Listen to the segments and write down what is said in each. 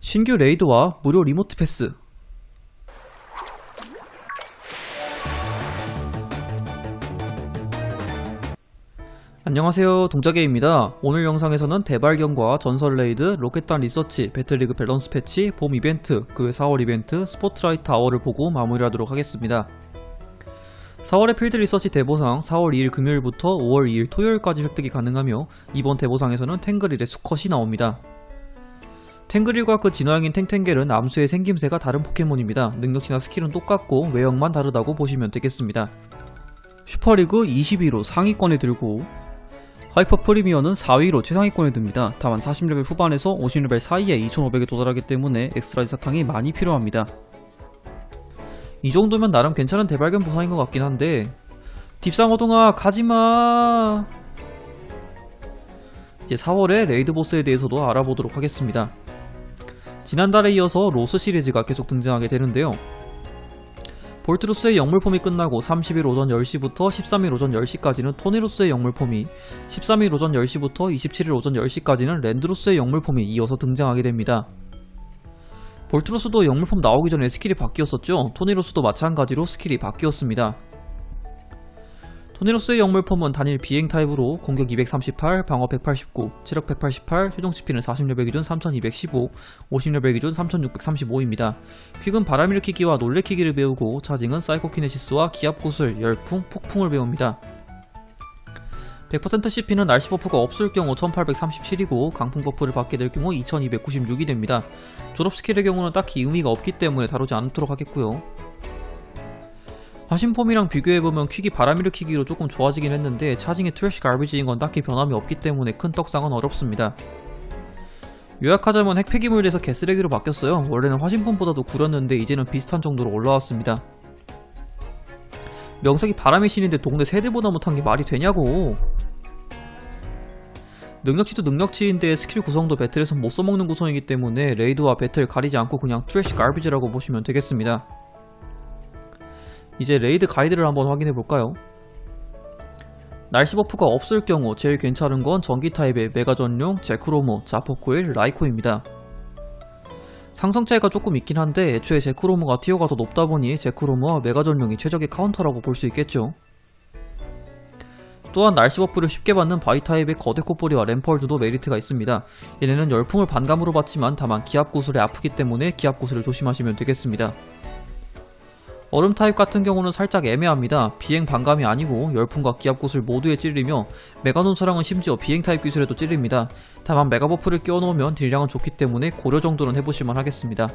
신규 레이드와 무료 리모트 패스. 안녕하세요. 동자개입니다. 오늘 영상에서는 대발견과 전설 레이드, 로켓단 리서치, 배틀리그 밸런스 패치, 봄 이벤트, 그 외 4월 이벤트, 스포트라이트 아워를 보고 마무리하도록 하겠습니다. 4월의 필드 리서치 대보상 4월 2일 금요일부터 5월 2일 토요일까지 획득이 가능하며 이번 대보상에서는 탱그릴의 수컷이 나옵니다. 탱그릴과 그 진화형인 탱탱겔은 암수의 생김새가 다른 포켓몬입니다. 능력치나 스킬은 똑같고 외형만 다르다고 보시면 되겠습니다. 슈퍼리그 22로 상위권에 들고 하이퍼 프리미어는 4위로 최상위권에 듭니다. 다만 40레벨 후반에서 50레벨 사이에 2500에 도달하기 때문에 엑스트라 사탕이 많이 필요합니다. 이 정도면 나름 괜찮은 대발견 보상인 것 같긴 한데 딥상어동아 가지마 이제 4월에 레이드 보스에 대해서도 알아보도록 하겠습니다 지난달에 이어서 로스 시리즈가 계속 등장하게 되는데요 볼트루스의 영물폼이 끝나고 30일 오전 10시부터 13일 오전 10시까지는 토니루스의 영물폼이 13일 오전 10시부터 27일 오전 10시까지는 랜드루스의 영물폼이 이어서 등장하게 됩니다 볼트로스도 영물품 나오기 전에 스킬이 바뀌었었죠. 토니로스도 마찬가지로 스킬이 바뀌었습니다. 토니로스의 영물품은 단일 비행 타입으로 공격 238, 방어 189, 체력 188, 최종 CP는 40레벨 기준 3215, 50레벨 기준 3635입니다. 퀵은 바람 일으키기와 놀래키기를 배우고 차징은 사이코키네시스와 기압구슬, 열풍, 폭풍을 배웁니다. 100% CP는 날씨 버프가 없을 경우 1837이고 강풍 버프를 받게 될 경우 2296이 됩니다. 졸업 스킬의 경우는 딱히 의미가 없기 때문에 다루지 않도록 하겠고요. 화신폼이랑 비교해보면 퀵이 바람일으키기로 조금 좋아지긴 했는데 차징의 트래시 갈비지인 건 딱히 변함이 없기 때문에 큰 떡상은 어렵습니다. 요약하자면 핵폐기물에서 개쓰레기로 바뀌었어요. 원래는 화신폼보다도 구렸는데 이제는 비슷한 정도로 올라왔습니다. 명색이 바람의 신인데 동네 새들보다 못한 게 말이 되냐고. 능력치도 능력치인데 스킬 구성도 배틀에서 못 써먹는 구성이기 때문에 레이드와 배틀 가리지 않고 그냥 트래시 갈비지라고 보시면 되겠습니다. 이제 레이드 가이드를 한번 확인해 볼까요? 날씨 버프가 없을 경우 제일 괜찮은 건 전기 타입의 메가 전용, 제크로모, 자포코일, 라이코입니다. 상성 차이가 조금 있긴 한데 애초에 제크로모가 티어가 더 높다 보니 제크로모와 메가 전용이 최적의 카운터라고 볼 수 있겠죠. 또한 날씨 버프를 쉽게 받는 바위 타입의 거대 코뿌리와 램펄드도 메리트가 있습니다. 얘네는 열풍을 반감으로 받지만 다만 기압 구슬에 아프기 때문에 기압 구슬을 조심하시면 되겠습니다. 얼음 타입 같은 경우는 살짝 애매합니다. 비행 반감이 아니고 열풍과 기압 구슬 모두에 찔리며 메가논 사랑은 심지어 비행 타입 기술에도 찔립니다. 다만 메가 버프를 끼워놓으면 딜량은 좋기 때문에 고려 정도는 해보실만 하겠습니다.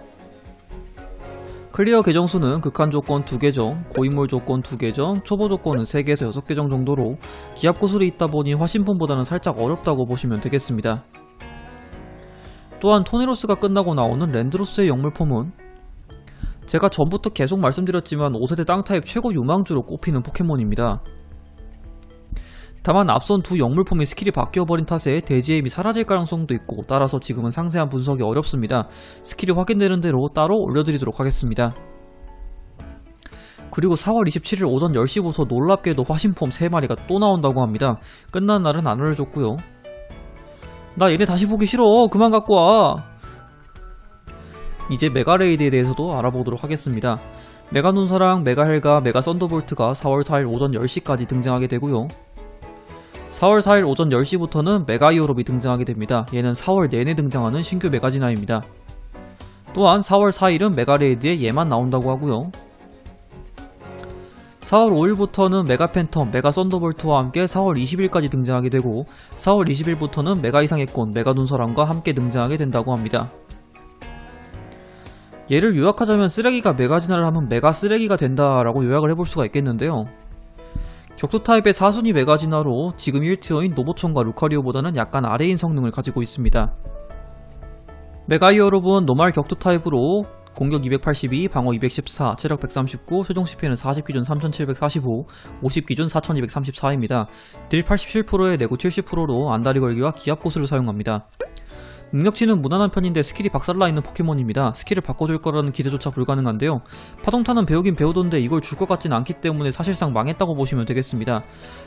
클리어 계정 수는 극한 조건 2계정, 고인물 조건 2계정, 초보 조건은 3개에서 6계정 정도로 기압 구슬이 있다 보니 화신품보다는 살짝 어렵다고 보시면 되겠습니다. 또한 토네로스가 끝나고 나오는 랜드로스의 영물폼은 제가 전부터 계속 말씀드렸지만 5세대 땅 타입 최고 유망주로 꼽히는 포켓몬입니다. 다만 앞선 두 영물폼의 스킬이 바뀌어버린 탓에 대지앱이 사라질 가능성도 있고 따라서 지금은 상세한 분석이 어렵습니다. 스킬이 확인되는 대로 따로 올려드리도록 하겠습니다. 그리고 4월 27일 오전 10시부터 놀랍게도 화신폼 3마리가 또 나온다고 합니다. 끝난 날은 안 알려줬고요. 나 얘네 다시 보기 싫어. 그만 갖고 와. 이제 메가레이드에 대해서도 알아보도록 하겠습니다. 메가논사랑 메가헬과 메가 썬더볼트가 4월 4일 오전 10시까지 등장하게 되고요. 4월 4일 오전 10시부터는 메가이오롭이 등장하게 됩니다. 얘는 4월 내내 등장하는 신규 메가진화입니다. 또한 4월 4일은 메가레이드에 얘만 나온다고 하고요. 4월 5일부터는 메가 팬텀, 메가 썬더볼트와 함께 4월 20일까지 등장하게 되고 4월 20일부터는 메가 이상의 꽃, 메가 눈사람과 함께 등장하게 된다고 합니다. 얘를 요약하자면 쓰레기가 메가진화를 하면 메가 쓰레기가 된다라고 요약을 해볼 수가 있겠는데요. 격투 타입의 사순위 메가진화로 지금 1티어인 노보총과 루카리오보다는 약간 아래인 성능을 가지고 있습니다. 메가이 여러분 노말 격투 타입으로 공격 282, 방어 214, 체력 139, 최종 CP는 40 기준 3745, 50 기준 4234입니다. 딜 87%에 내고 70%로 안다리 걸기와 기압 고수를 사용합니다. 능력치는 무난한 편인데 스킬이 박살나 있는 포켓몬입니다. 스킬을 바꿔줄 거라는 기대조차 불가능한데요. 파동타는 배우긴 배우던데 이걸 줄 것 같진 않기 때문에 사실상 망했다고 보시면 되겠습니다.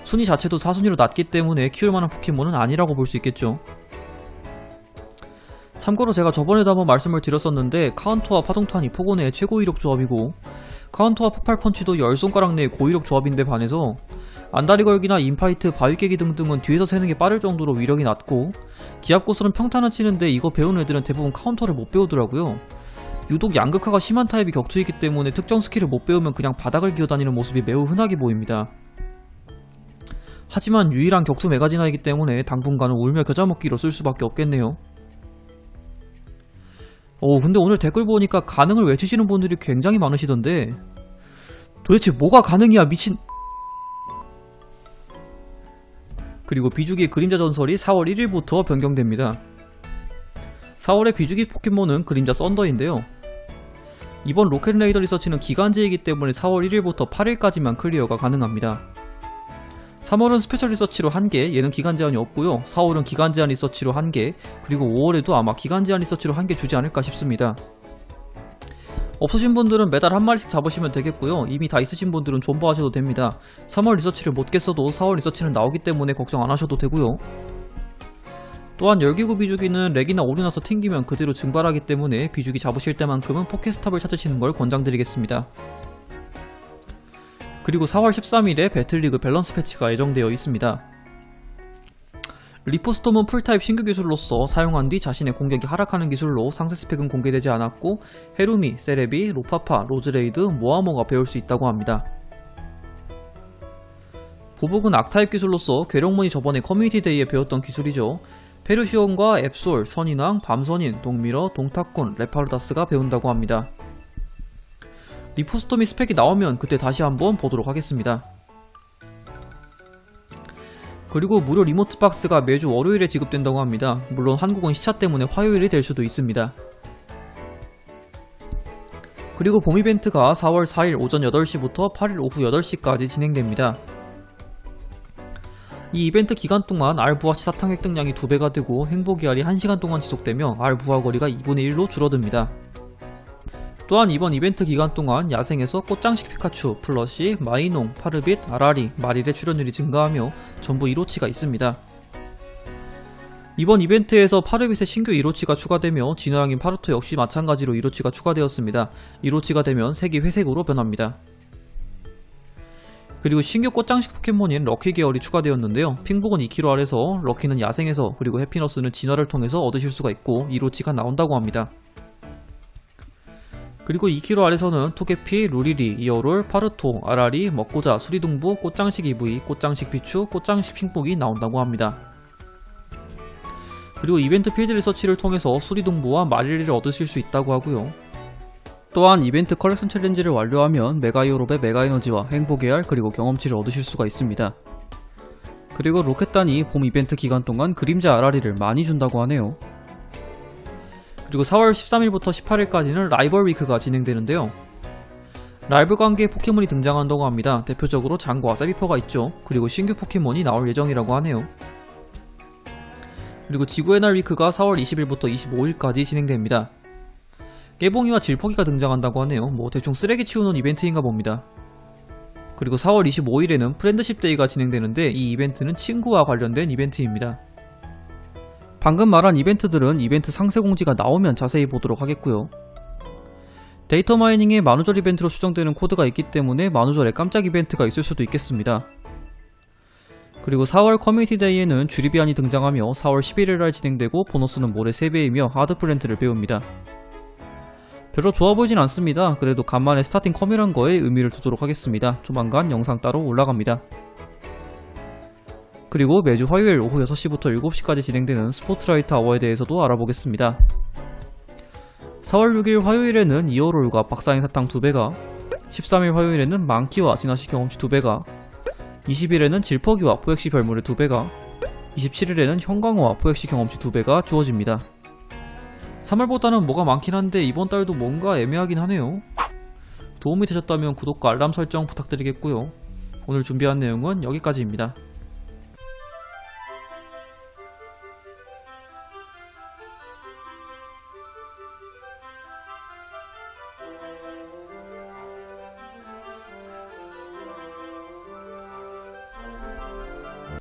순위 자체도 4순위로 낮기 때문에 키울 만한 포켓몬은 아니라고 볼 수 있겠죠. 참고로 제가 저번에도 한번 말씀을 드렸었는데 카운터와 파동탄이 포곤의 최고 이력 조합이고 카운터와 폭발 펀치도 열 손가락 내의 고이력 조합인데 반해서 안다리 걸기나 인파이트, 바위 깨기 등등은 뒤에서 세는 게 빠를 정도로 위력이 낮고 기압고술은 평탄을 치는데 이거 배우는 애들은 대부분 카운터를 못 배우더라고요. 유독 양극화가 심한 타입이 격투이기 때문에 특정 스킬을 못 배우면 그냥 바닥을 기어다니는 모습이 매우 흔하게 보입니다. 하지만 유일한 격투 메가지나이기 때문에 당분간은 울며 겨자 먹기로 쓸 수밖에 없겠네요. 오 근데 오늘 댓글 보니까 가능을 외치시는 분들이 굉장히 많으시던데. 도대체 뭐가 가능이야 미친. 그리고 비주기의 그림자 전설이 4월 1일부터 변경됩니다. 4월의 비주기 포켓몬은 그림자 썬더인데요. 이번 로켓레이더 리서치는 기간제이기 때문에 4월 1일부터 8일까지만 클리어가 가능합니다 3월은 스페셜 리서치로 1개, 얘는 기간 제한이 없고요. 4월은 기간 제한 리서치로 1개, 그리고 5월에도 아마 기간 제한 리서치로 1개 주지 않을까 싶습니다. 없으신 분들은 매달 한 마리씩 잡으시면 되겠고요. 이미 다 있으신 분들은 존버하셔도 됩니다. 3월 리서치를 못 깼어도 4월 리서치는 나오기 때문에 걱정 안 하셔도 되고요. 또한 열기구 비주기는 렉이나 오류 나서 튕기면 그대로 증발하기 때문에 비주기 잡으실 때만큼은 포켓스탑을 찾으시는 걸 권장드리겠습니다. 그리고 4월 13일에 배틀리그 밸런스 패치가 예정되어 있습니다. 리포스톰은 풀타입 신규 기술로서 사용한 뒤 자신의 공격이 하락하는 기술로 상세 스펙은 공개되지 않았고 헤루미, 세레비, 로파파, 로즈레이드, 모아모가 배울 수 있다고 합니다. 부복은 악타입 기술로서 괴력문이 저번에 커뮤니티 데이에 배웠던 기술이죠. 페르시온과 앱솔, 선인왕, 밤선인, 동미러, 동타콘, 레파르다스가 배운다고 합니다. 리포스톰이 스펙이 나오면 그때 다시 한번 보도록 하겠습니다. 그리고 무료 리모트 박스가 매주 월요일에 지급된다고 합니다. 물론 한국은 시차 때문에 화요일이 될 수도 있습니다. 그리고 봄 이벤트가 4월 4일 오전 8시부터 8일 오후 8시까지 진행됩니다. 이 이벤트 기간 동안 부하시 사탕 획득량이 2배가 되고 행복의 알이 1시간 동안 지속되며 부하 거리가 2분의 1로 줄어듭니다. 또한 이번 이벤트 기간 동안 야생에서 꽃장식 피카츄, 플러시, 마이농, 파르빗, 아라리, 마릴의 출연율이 증가하며 전부 1호치가 있습니다. 이번 이벤트에서 파르빗의 신규 1호치가 추가되며 진화양인 파르토 역시 마찬가지로 1호치가 추가되었습니다. 1호치가 되면 색이 회색으로 변합니다. 그리고 신규 꽃장식 포켓몬인 럭키 계열이 추가되었는데요. 핑복은 2kg 아래서 럭키는 야생에서 그리고 해피너스는 진화를 통해서 얻으실 수가 있고 1호치가 나온다고 합니다. 그리고 2km 아래서는 토게피, 루리리, 이어롤, 파르토, 아라리, 먹고자, 수리동부, 꽃장식 EV, 꽃장식 비추, 꽃장식 핑복이 나온다고 합니다. 그리고 이벤트 필드 리서치를 통해서 수리동부와 마릴리를 얻으실 수 있다고 하고요. 또한 이벤트 컬렉션 챌린지를 완료하면 메가이오롭의 메가에너지와 행복의 알 그리고 경험치를 얻으실 수가 있습니다. 그리고 로켓단이 봄 이벤트 기간 동안 그림자 아라리를 많이 준다고 하네요. 그리고 4월 13일부터 18일까지는 라이벌 위크가 진행되는데요. 라이벌 관계의 포켓몬이 등장한다고 합니다. 대표적으로 장과 세비퍼가 있죠. 그리고 신규 포켓몬이 나올 예정이라고 하네요. 그리고 지구의 날 위크가 4월 20일부터 25일까지 진행됩니다. 깨봉이와 질퍽이가 등장한다고 하네요. 뭐 대충 쓰레기 치우는 이벤트인가 봅니다. 그리고 4월 25일에는 프렌드십 데이가 진행되는데 이 이벤트는 친구와 관련된 이벤트입니다. 방금 말한 이벤트들은 이벤트 상세 공지가 나오면 자세히 보도록 하겠고요. 데이터 마이닝에 만우절 이벤트로 수정되는 코드가 있기 때문에 만우절에 깜짝 이벤트가 있을 수도 있겠습니다. 그리고 4월 커뮤니티 데이에는 주리비안이 등장하며 4월 11일날 진행되고 보너스는 모레 3배이며 하드 플랜트를 배웁니다. 별로 좋아 보이진 않습니다. 그래도 간만에 스타팅 컴이란 거에 의미를 두도록 하겠습니다. 조만간 영상 따로 올라갑니다. 그리고 매주 화요일 오후 6시부터 7시까지 진행되는 스포트라이트 아워에 대해서도 알아보겠습니다. 4월 6일 화요일에는 이어롤과 박사인 사탕 2배가 13일 화요일에는 망키와 진화시 경험치 2배가 20일에는 질퍽이와 포획시 별물의 2배가 27일에는 형광호와 포획시 경험치 2배가 주어집니다. 3월보다는 뭐가 많긴 한데 이번 달도 뭔가 애매하긴 하네요. 도움이 되셨다면 구독과 알람 설정 부탁드리겠고요. 오늘 준비한 내용은 여기까지입니다.